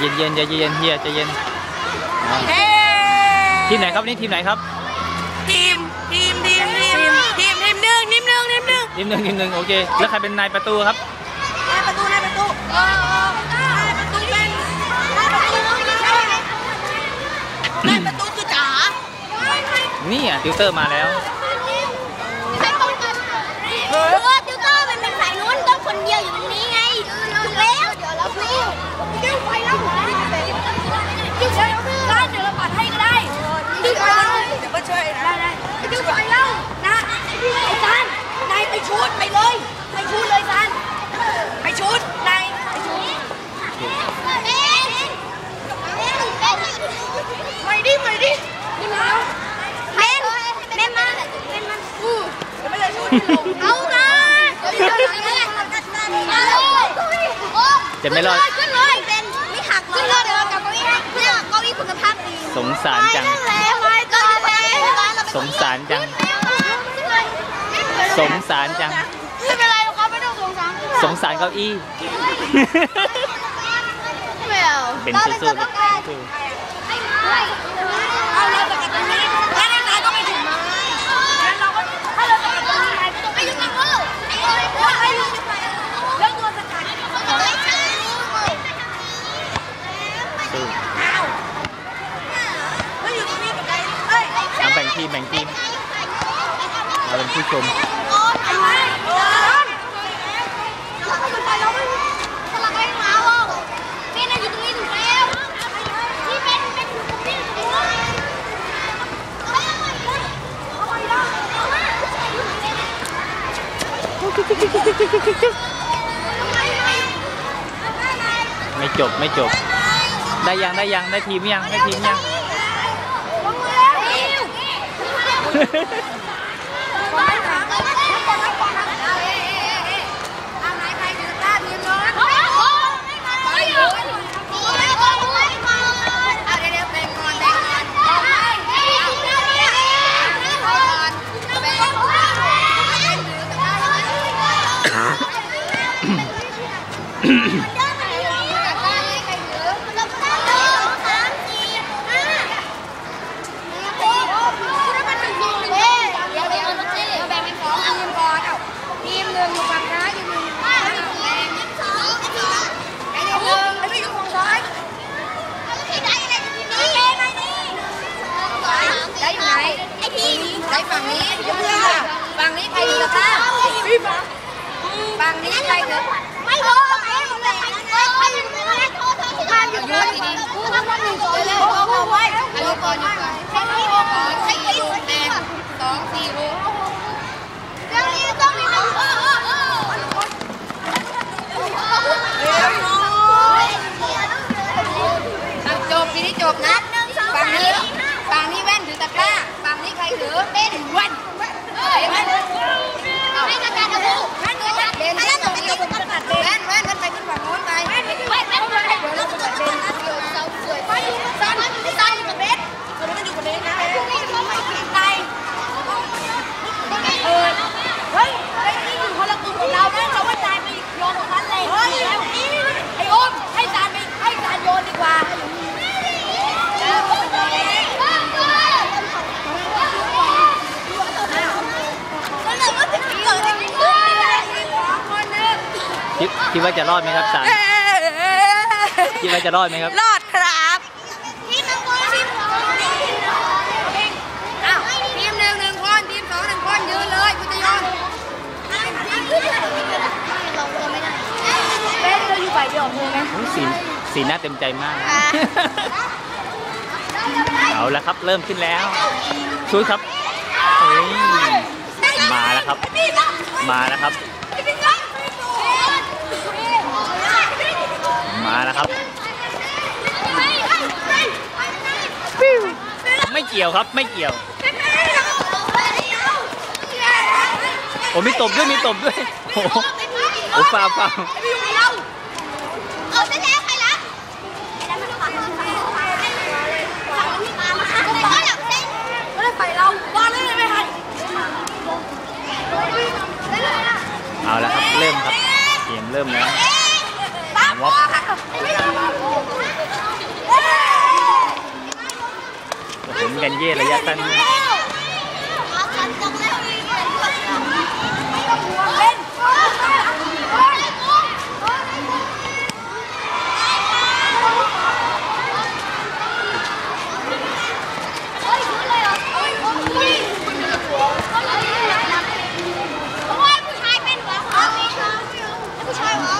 เย็นเย็นๆใจเย็นๆเฮียใจเย็นอ่าเฮ้ทีมไหนครับนี่ทีมไหนครับทีมทีมทีมทีมทีมทีมหนึ่งทีมหนึ่งทีมหนึ่งทีมหนึ่งทีมหนึ่งโอเคแล้วใครเป็นนายประตูครับนายประตูนายประตูเออนายประตูเป็นนายประตูไม่ใช่นายประตูคือจ๋านี่อะติวเตอร์มาแล้วเออติวเตอร์มันเป็นสายนู้นต้องคนเดียวอยู่ตรงนี้ไงถูกแล้ว เดี๋ยวเราไปเดี๋ยวไปแล้วดิวไปได้เดี๋ยวเราปัดให้ก็ได้ดิวไปแล้วเดี๋ยวมาช่วยนะได้ไจะไม่รอดขึ้นเลยเป็นไม่หักเลยขึ้นเลยเดี๋ยวเรากลับเก้าอี้ให้เนี่ยเก้าอี้คุณภาพดีสงสารจังแล้วไปต่อแล้วสงสารจัง สงสารจังไม่เป็นไรเขาไม่ต้องสงสารสงสารเก้าอี้ไม่เอาเป็นสู้ๆ ด้ไม่จบไม่จบ ได้ยังได้ยังได้ทีมยังได้ทีมยัง ลงมาแล้วนิวทีมหนึ่งอยู่ฝั่งซ้ายทีมหนึ่งอยู่ฝั่งแดงสองสองไอ้หนึ่งไอ้พี่อยู่ฝั่งซ้ายได้อยู่ไหนไอ้ ทีมได้ฝั่งนี้ยกมือค่ะฝั่งนี้ใครถือตะกร้าฝั่งนี้ใครถือไม่รู้ไม่รู้เลยใครอยู่ตรงนี้ คิดคิดว่าจะรอดไหมครับสารคิดว่าจะรอดไหมครับ รอดครับทีมหนึ่งคนทีมสองทีมอ้าวทีมหนึ่งหนึ่งคนทีมสองหนึ่งคนยืนเลยพุทธยนต์เบสเราอยู่ฝ่ายเดียวของเธอไหมอุ๊ยสีสีหน้าเต็มใจมาก เอาละครับเริ่มขึ้นแล้วชุดครับเฮ้ยมาแล้วครับ มาแล้วครับ มาแล้วครับไม่เกี่ยวครับไม่เกี่ยวผมมีตบด้วยมีตบด้วยโอ้โหโอ้ฟาวฟาวเอาเส้นแล้วใครละก็หลับเส้นไม่ได้ไปเราวางได้เลยไหมคะเอาละครับ เริ่มครับ เกมเริ่มแล้ว รวับโอ้โหมีกันเย่ระยะสั้น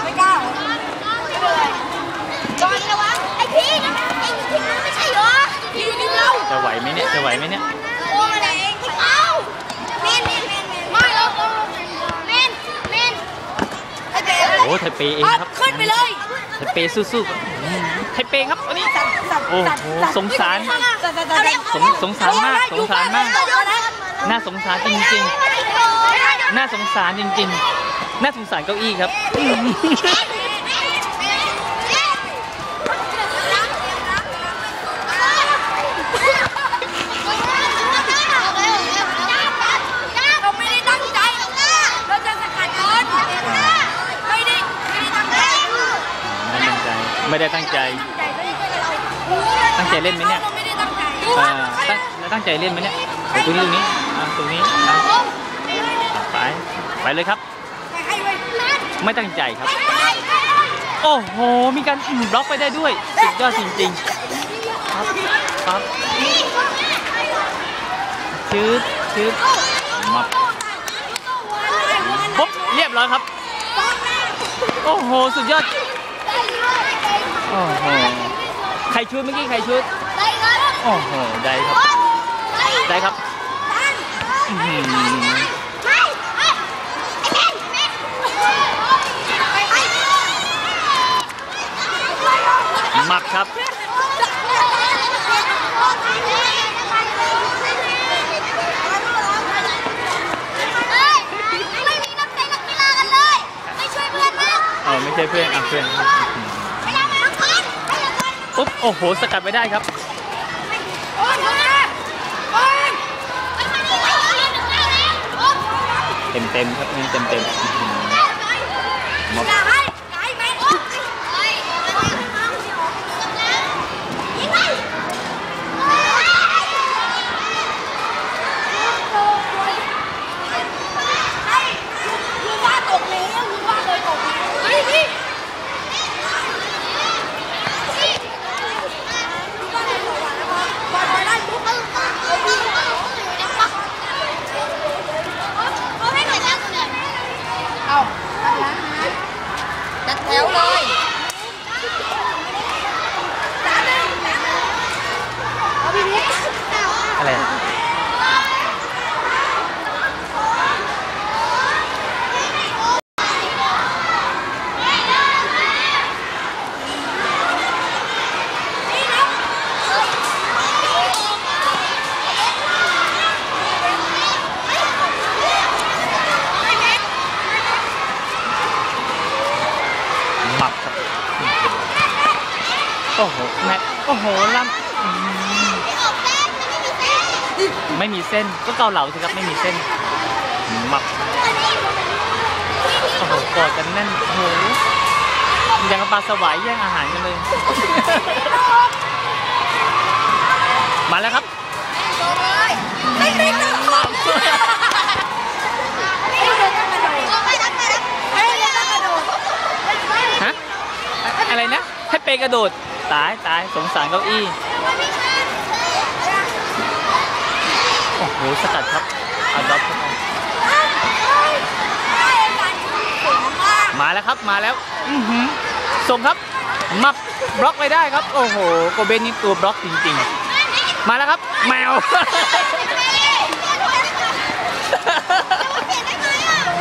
ไม่กล้าเหรอ จอนนะวะไอพี่นะไอพี่ไม่ใช่เหรอพี่นี่เรา จะไหวไหมเนี่ย จะ ไหวไหมเนี่ยโอ้อะไรเองเอาเมนเมนเมนไม่เราเมนเมนไอเบลโอ้ไทเปเองครับขึ้นไปเลยไทเปสู้ๆครับอืมไทเปครับอันนี้สัตว์สัตว์โอ้โหสงสารสัตว์สัตว์สัตว์สงสงสารมากสงสารมากน่าสงสารจริงๆน่าสงสารจริงๆน่าสงสารเก้าอี้ครับ เราไม่ได้ตั้งใจหรอกนะเราจะสกัดก่อนไม่ได้ไม่ได้ตั้งใจ ไม่ได้ตั้งใจ ตั้งใจเล่นไหมเนี่ยเราไม่ได้ตั้งใจเออตั้งแล้วตั้งใจเล่นไหมเนี่ยเดี๋ยวตรงนี้ตรงนี้อะตรงนี้อะอะไปไปเลยครับ ไม่ตั้งใจครับ โอ้โห มีการอืมบล็อกไปได้ด้วย สุดยอดจริงๆครับครับชืดชืดมาปุ๊บเรียบร้อยครับ โอ้โห สุดยอด โอ้โหใครชุดเมื่อกี้ใครชุด โอ้โห ได้ครับ ได้ครับอื้อหือหมักครับไม่มีน้ำใจนักกีฬากันเลยไม่ช่วยเพื่อนมากเออไม่ใช่เพื่อนอะเพื่อนไม่ ปุ๊บโอ้โหสกัดไม่ได้ครับโอ้ยคนนะโอ้ยไม่มาดีไม่ดีหนึ่งแล้วแล้วโอ้ยเต็มเต็มๆครับนี่เต็มเต็มๆอื้อหือม็อบ อย่าให้อย่าให้แม่โอ้ยเฮ้ยยิงไปลูกว่าตกแล้วลูกว่าเลยตกแล้วเฮ้ยพี่บอลไปได้ปุ๊บเออเออพี่เขาให้หน่อยแล้วเนี่ย เอาตัดล้างนะจัดแถวเลย อะไรอะ หมักครับ โอ้โหแม่โอ้โหลำอืมไม่มีเส้นก็เกาเหลาสิครับไม่มีเส้นมักโอ้โหกอดกันแน่นโอ้โหยังกับปลาสวายแย่งอาหารกันเลย มาแล้วครับไม่ไม่ต้องหมักฮะอะไรนะให้เปกระโดด ตายตายสงสารเก้าอี้ โอ้โห สกัดครับเอาดรอปเข้าไปมาแล้วครับมาแล้ว อือหือส่งครับ มับบล็อกไปได้ครับ โอ้โห โกเบนนี่ตัวบล็อกจริงๆ มาแล้วครับ แมว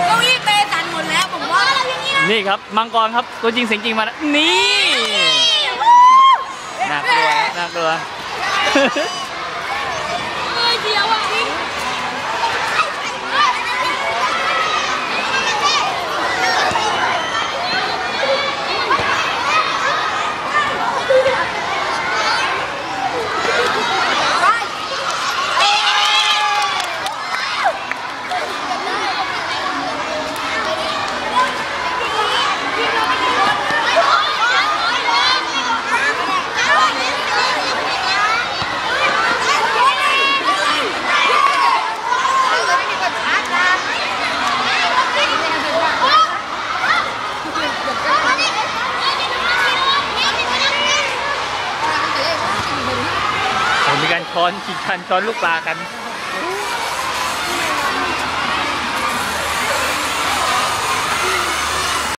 เก้าอี้เปสันหมดแล้วผมว่านี่ครับ มังกรครับ ตัวจริงเสียงจริงมาแล้ว นี่ น่ากลัวน่ากลัว อนชิงชันช้อนลูกปลากัน